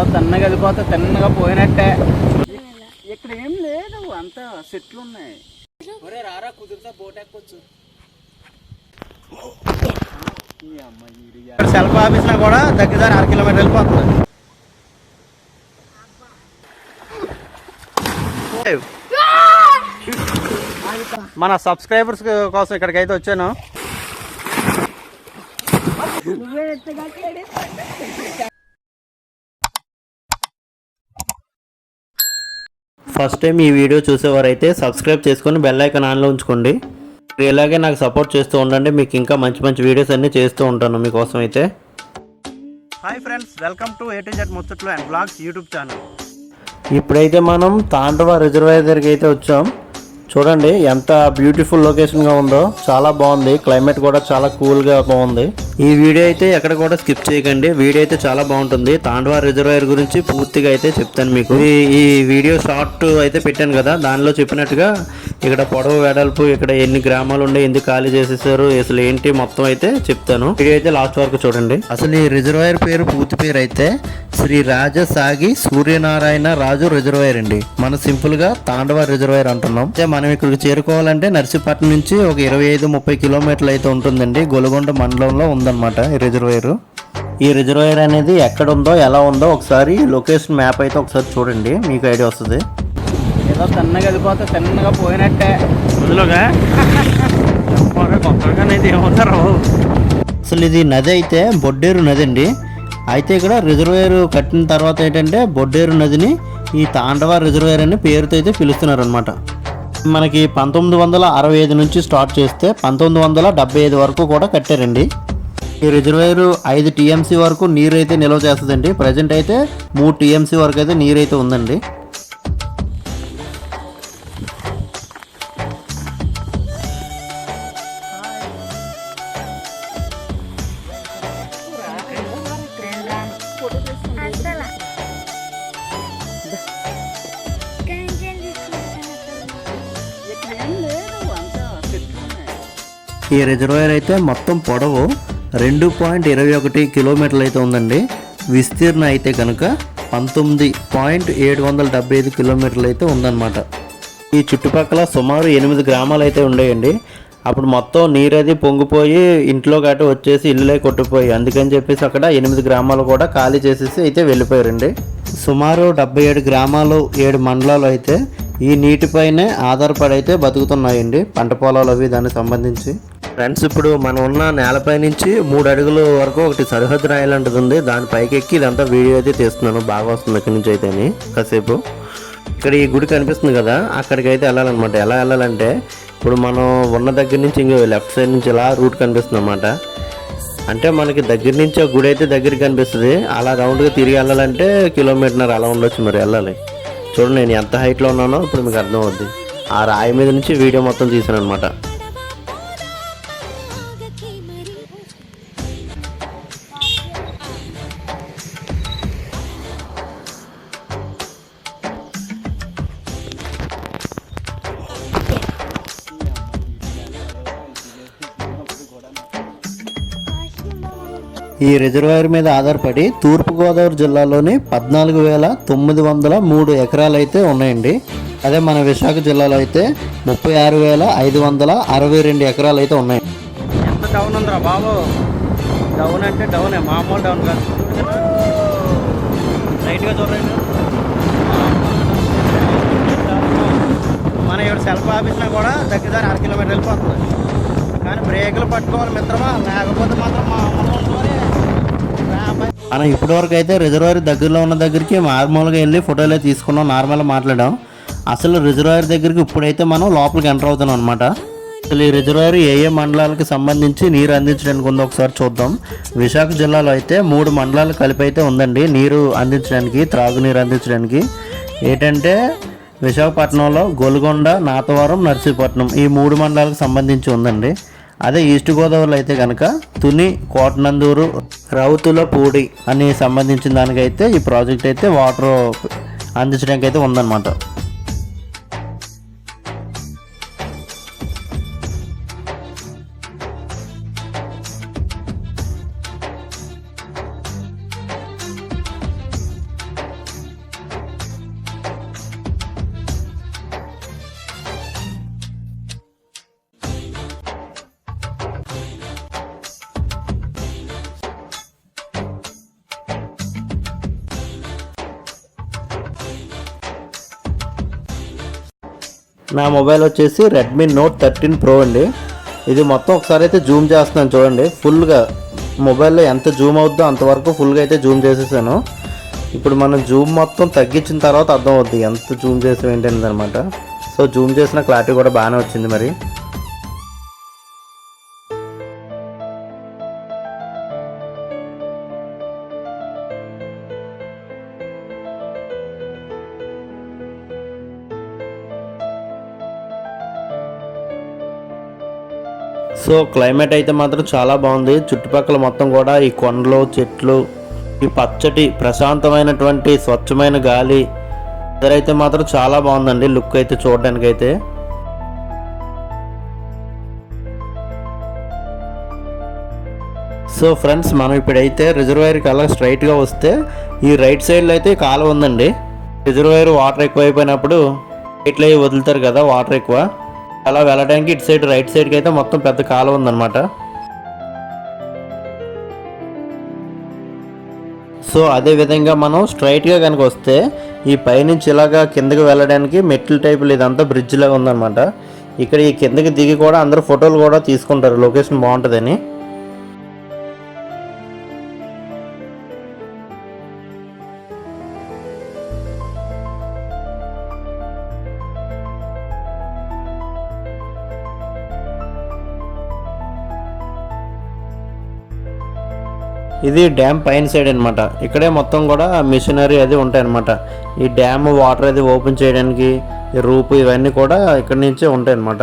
ఏదో తిన్నగా వెళ్ళిపోతే తిన్నగా పోయినట్టే. ఇక్కడ ఏం లేదు అంతా చెట్లు ఉన్నాయి ఒరే రారా కుదిరితే బోట్ ఎక్కొచ్చు. సెల్ఫ్ ఆఫీస్లో కూడా దగ్గర అర కిలోమీటర్ వెళ్ళిపోతుంది. మన సబ్స్క్రైబర్స్ కోసం ఇక్కడికైతే వచ్చాను. ఫస్ట్ టైం ఈ వీడియో చూసేవారైతే సబ్స్క్రైబ్ చేసుకొని బెల్ ఐకాన్ ఆన్లో ఉంచుకోండి. ఇలాగే నాకు సపోర్ట్ చేస్తూ ఉండండి. మీకు ఇంకా మంచి మంచి వీడియోస్ అన్నీ చేస్తూ ఉంటాను మీకోసం అయితే hi friends welcome to A to Z ముచ్చట్లు అండ్ బ్లాగ్స్ యూట్యూబ్ ఛానల్ ఇప్పుడైతే మనం తాండవ రిజర్వాయర్ దగ్గరికి అయితే వచ్చాం. చూడండి ఎంత బ్యూటిఫుల్ లొకేషన్గా ఉందో. చాలా బాగుంది. క్లైమేట్ కూడా చాలా కూల్గా బాగుంది. ఈ వీడియో అయితే ఎక్కడ కూడా స్కిప్ చేయకండి. వీడియో అయితే చాలా బాగుంటుంది. తాండవా రిజర్వాయర్ గురించి పూర్తిగా అయితే చెప్తాను మీకు. ఈ ఈ వీడియో షార్ట్ అయితే పెట్టాను కదా దానిలో చెప్పినట్టుగా ఇక్కడ పొడవు వెడల్పు ఇక్కడ ఎన్ని గ్రామాలు ఉండే ఎందుకు ఖాళీ చేసేసారు అసలు ఏంటి మొత్తం అయితే చెప్తాను. వీడియో అయితే లాస్ట్ వరకు చూడండి. అసలు ఈ రిజర్వాయర్ పేరు పూర్తి పేరు అయితే శ్రీ రాజసాగి సూర్యనారాయణ రాజు రిజర్వాయర్ అండి. మనం సింపుల్గా తాండవ రిజర్వాయర్ అంటున్నాం. అయితే మనం ఇక్కడికి చేరుకోవాలంటే నర్సీపట్నం నుంచి ఒక ఇరవై ఐదు ముప్పై కిలోమీటర్లు అయితే ఉంటుందండి. గొలగొండ మండలంలో ఉందన్నమాట ఈ రిజర్వాయర్. ఈ రిజర్వాయర్ అనేది ఎక్కడ ఉందో ఎలా ఉందో ఒకసారి లొకేషన్ మ్యాప్ అయితే ఒకసారి చూడండి. మీకు ఐడియా వస్తుంది. ఏదో తిన్నగా వెళ్ళిపోతే తిన్నగా పోయినట్టే. అందులోగా? ఏమవుతారు అసలు ఇది నది అయితే బొడ్డేరు నది అండి. అయితే ఇక్కడ రిజర్వేర్ కట్టిన తర్వాత ఏంటంటే బొడ్డేరు నదిని ఈ తాండవ రిజర్వేర్ అని పేరుతో అయితే పిలుస్తున్నారు అనమాట మనకి పంతొమ్మిది వందల అరవై ఐదు నుంచి స్టార్ట్ చేస్తే పంతొమ్మిది వందల డెబ్బై ఐదు వరకు కూడా కట్టారండి. ఈ రిజర్వేర్ ఐదు టీఎంసీ వరకు నీరు అయితే నిల్వ చేస్తుందండి. ప్రజెంట్ అయితే మూడు టీఎంసీ వరకు అయితే నీరు అయితే ఉందండి. ఈ రిజర్వాయర్ అయితే మొత్తం పొడవు రెండు పాయింట్ ఇరవై ఒకటి కిలోమీటర్లు అయితే ఉందండి. విస్తీర్ణ అయితే కనుక పంతొమ్మిది పాయింట్ ఏడు వందల డెబ్బై ఐదు కిలోమీటర్లు అయితే ఉందన్నమాట. ఈ చుట్టుపక్కల సుమారు ఎనిమిది గ్రామాలు అయితే ఉండేయండి. అప్పుడు మొత్తం నీరు అది పొంగిపోయి ఇంట్లో గట్ట వచ్చేసి ఇల్లులే కొట్టిపోయి అందుకని చెప్పేసి అక్కడ ఎనిమిది గ్రామాలు కూడా ఖాళీ చేసేసి అయితే వెళ్ళిపోయారండి. సుమారు డెబ్బై ఏడు గ్రామాలు ఏడు మండలాలు అయితే ఈ నీటిపైనే ఆధారపడి అయితే బతుకుతున్నాయండి పంట పొలాలు అవి దానికి సంబంధించి. ఫ్రెండ్స్ ఇప్పుడు మనం ఉన్న నేలపై నుంచి మూడు అడుగుల వరకు ఒకటి సరిహద్దు రాయి లాంటిది ఉంది. దాని పైకి ఎక్కి ఇదంతా వీడియో అయితే తీస్తున్నాను. బాగా వస్తుంది ఇక్కడి నుంచి అయితే కాసేపు. ఇక్కడ ఈ గుడి కనిపిస్తుంది కదా అక్కడికి అయితే వెళ్ళాలన్నమాట. ఎలా వెళ్ళాలంటే ఇప్పుడు మనం ఉన్న దగ్గర నుంచి ఇంకో లెఫ్ట్ సైడ్ నుంచి ఇలా రూట్ కనిపిస్తుంది అన్నమాట అంటే మనకి దగ్గర నుంచి ఆ గుడి అయితే దగ్గర కనిపిస్తుంది. అలా రౌండ్గా తిరిగి వెళ్ళాలంటే కిలోమీటర్నర అలా ఉండొచ్చు మరి వెళ్ళాలి. చూడండి నేను ఎంత హైట్లో ఉన్నానో ఇప్పుడు మీకు అర్థం అవుద్ది ఆ రాయి మీద నుంచి వీడియో మొత్తం తీసాను అనమాట ఈ రిజర్వాయర్ మీద ఆధారపడి తూర్పుగోదావరి జిల్లాలోని పద్నాలుగు వేల తొమ్మిది వందల మూడు ఎకరాలు అయితే ఉన్నాయండి. అదే మన విశాఖ జిల్లాలో అయితే ముప్పై ఆరు వేల ఐదు వందల అరవై రెండు ఎకరాలు అయితే ఉన్నాయి. ఎంత డౌన్ ఉందిరా బాబు? డౌన్ అంటే డౌన్ మామూలు డౌన్ కాదు. రైట్గా చూడండి. మన ఇక్కడ సెల్ఫ్ ఆఫీస్లో కూడా దగ్గర అర కిలోమీటర్ వెళ్ళిపోతుంది. కానీ బ్రేకులు పట్టుకోవాలి మిత్రమా? లేకపోతే మాత్రం మా అమ్మ మనం ఇప్పటి వరకు అయితే రిజర్వాయర్ దగ్గరలో ఉన్న దగ్గరికి నార్మల్గా వెళ్ళి ఫోటోలే తీసుకున్నాం నార్మల్గా మాట్లాడాం. అసలు రిజర్వాయర్ దగ్గరికి ఇప్పుడైతే మనం లోపలికి ఎంటర్ అవుతాం అనమాట అసలు ఈ రిజర్వాయర్ ఏ ఏ మండలాలకు సంబంధించి నీరు అందించడానికి ఉందో ఒకసారి చూద్దాం. విశాఖ జిల్లాలో అయితే మూడు మండలాలు కలిపి అయితే ఉందండి నీరు అందించడానికి త్రాగునీరు అందించడానికి. ఏంటంటే విశాఖపట్నంలో గోల్గొండ నాతవరం నర్సీపట్నం ఈ మూడు మండలాలకు సంబంధించి ఉందండి. అదే ఈస్ట్ గోదావరిలో అయితే కనుక తుని కోటనందూరు రౌతుల పూడి అని సంబంధించిన దానికైతే ఈ ప్రాజెక్ట్ అయితే వాటర్ అందించడానికి అయితే ఉందన్నమాట. నా మొబైల్ వచ్చేసి రెడ్మీ నోట్ థర్టీన్ ప్రో అండి. ఇది మొత్తం ఒకసారి అయితే జూమ్ చేస్తున్నాను చూడండి. ఫుల్గా మొబైల్లో ఎంత జూమ్ అవుద్దో అంతవరకు ఫుల్గా అయితే జూమ్ చేసేసాను. ఇప్పుడు మనం జూమ్ మొత్తం తగ్గించిన తర్వాత అర్థం అవుద్ది ఎంత జూమ్ చేసి ఏంటనేది అనమాట సో జూమ్ చేసిన క్లారిటీ కూడా బాగానే వచ్చింది మరి. సో క్లైమేట్ అయితే మాత్రం చాలా బాగుంది. చుట్టుపక్కల మొత్తం కూడా ఈ కొండలు చెట్లు ఈ పచ్చటి ప్రశాంతమైనటువంటి స్వచ్ఛమైన గాలి అయితే మాత్రం చాలా బాగుందండి లుక్ అయితే చూడడానికి అయితే సో ఫ్రెండ్స్ మనం ఇప్పుడైతే రిజర్వాయర్కి అలా స్ట్రైట్గా వస్తే ఈ రైట్ సైడ్లో అయితే కాలువ ఉందండి. రిజర్వాయర్ వాటర్ ఎక్కువ అయిపోయినప్పుడు ఇట్లా వదులుతారు కదా వాటర్ ఎక్కువ. అలా వెళ్ళడానికి ఇటు సైడ్ రైట్ సైడ్కి అయితే మొత్తం పెద్ద కాలువ ఉందన్నమాట. సో అదే విధంగా మనం స్ట్రైట్గా కనుక వస్తే ఈ పైనుంచి ఇలాగా కిందకి వెళ్ళడానికి మెట్ల టైపు ఇదంతా బ్రిడ్జ్ లాగా ఉందన్నమాట. ఇక్కడ ఈ కిందకి దిగి కూడా అందరూ ఫోటోలు కూడా తీసుకుంటారు. లొకేషన్ బాగుంటుందని. ఇది డ్యామ్ పైన సైడ్ అనమాట ఇక్కడే మొత్తం కూడా మిషనరీ అది ఉంటాయి అనమాట ఈ డ్యామ్ వాటర్ అది ఓపెన్ చేయడానికి రూపు ఇవన్నీ కూడా ఇక్కడి నుంచే ఉంటాయి అనమాట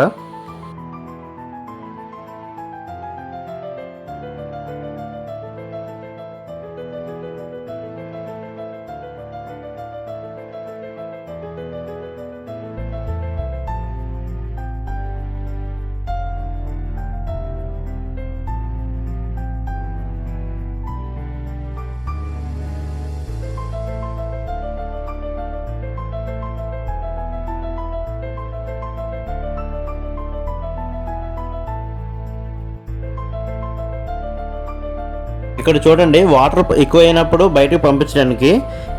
ఇక్కడ చూడండి వాటర్ ఎక్కువ అయినప్పుడు బయటకు పంపించడానికి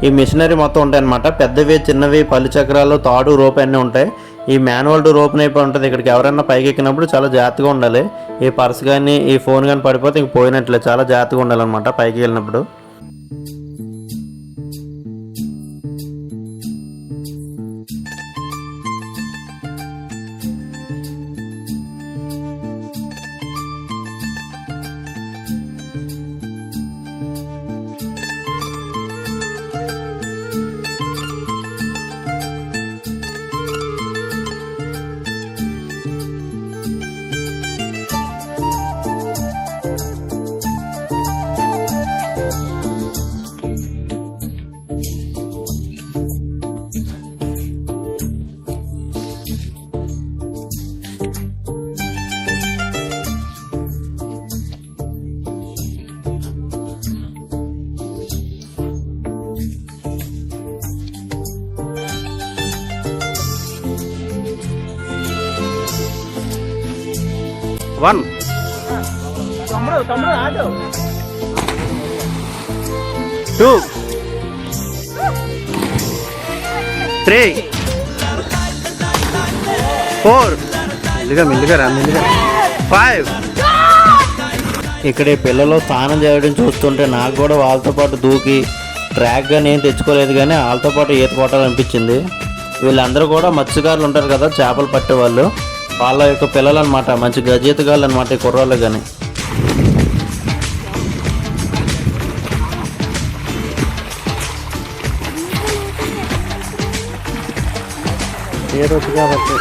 ఈ మిషనరీ మొత్తం ఉంటాయనమాట పెద్దవి చిన్నవి పలు చక్రాలు తాడు రోప్ అన్నీ ఉంటాయి. ఈ మాన్యువల్ రోప్ అయిపోయి ఉంటుంది. ఇక్కడికి ఎవరైనా పైకి ఎక్కినప్పుడు చాలా జాగ్రత్తగా ఉండాలి. ఈ పర్స్ కానీ ఈ ఫోన్ కానీ పడిపోతే ఇంక పోయినట్లే. చాలా జాగ్రత్తగా ఉండాలన్నమాట పైకి వెళ్ళినప్పుడు. వన్. టూ. త్రీ. ఫోర్. మెల్లిగా మెల్లిగా రా మెల్లిగా. ఫైవ్. ఇక్కడ ఈ పిల్లలు స్నానం చేయడం చూస్తుంటే నాకు కూడా వాళ్ళతో పాటు దూకి ట్రాక్గా నేను తెచ్చుకోలేదు కానీ వాళ్ళతో పాటు ఈత కొట్టాలనిపించింది. వీళ్ళందరూ కూడా మత్స్యకారులు ఉంటారు కదా చేపలు పట్టేవాళ్ళు. వాళ్ళ యొక్క పిల్లలు అనమాట మంచి గజీతగాళ్ళు అనమాట ఈ కుర్రాళ్ళు కానీ ఏ రోజు కాబట్టి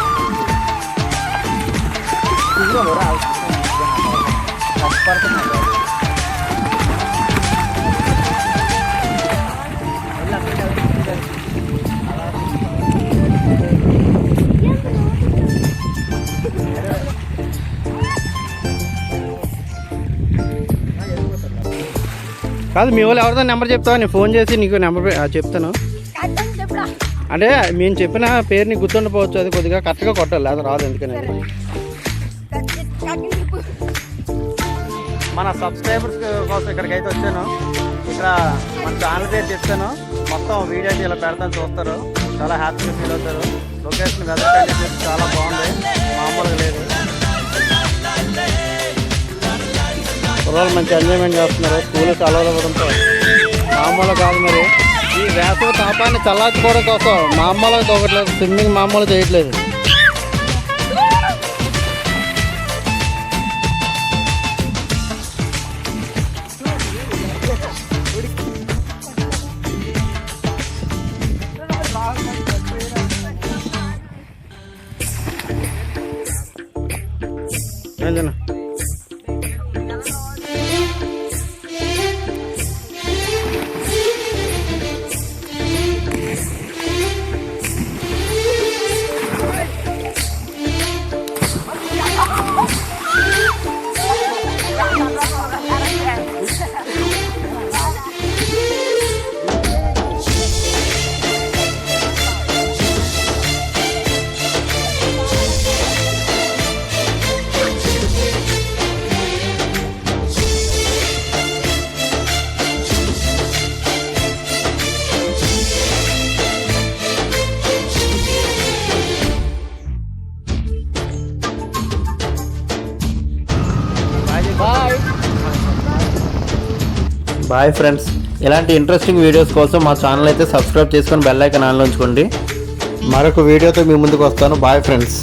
కాదు మీ వాళ్ళు ఎవరిదో నెంబర్ చెప్తావా? నేను ఫోన్ చేసి నీకు నెంబర్ చెప్తాను. అంటే మేము చెప్పిన పేరుని గుర్తుండిపోవచ్చు. అది కొద్దిగా కరెక్ట్గా కొట్టాలి. లేదా రాదు ఎందుకని మన సబ్స్క్రైబర్స్ కోసం ఇక్కడికి అయితే వచ్చాను. ఇక్కడ మన ఛానల్ పేరు చెప్తాను. మొత్తం వీడియో అయితే ఇలా పెడతాను చూస్తారు. చాలా హ్యాపీగా ఫీల్ అవుతారు. లొకేషన్ వెదర్ కండిషన్ చాలా బాగుంది. మామూలుగా లేదు. కుర్రాళ్ళు మంచి ఎంజాయ్మెంట్ చేస్తున్నారు. స్కూల్ సెలవులు ఇవ్వడంతో మామూలు కాదు మరి. ఈ వేసవి తాపాన్ని చల్లార్చుకోవడం కోసం మామూలుగా తోగట్లేదు స్విమ్మింగ్ మామూలు చేయట్లేదు. Ayan. బాయ్ ఫ్రెండ్స్ ఇలాంటి ఇంట్రెస్టింగ్ వీడియోస్ కోసం మా ఛానల్ అయితే సబ్స్క్రైబ్ చేసుకొని బెల్ ఐకాన్ ఆన్లో ఉంచుకోండి. మరొక వీడియోతో మీ ముందుకు వస్తాను. Bye friends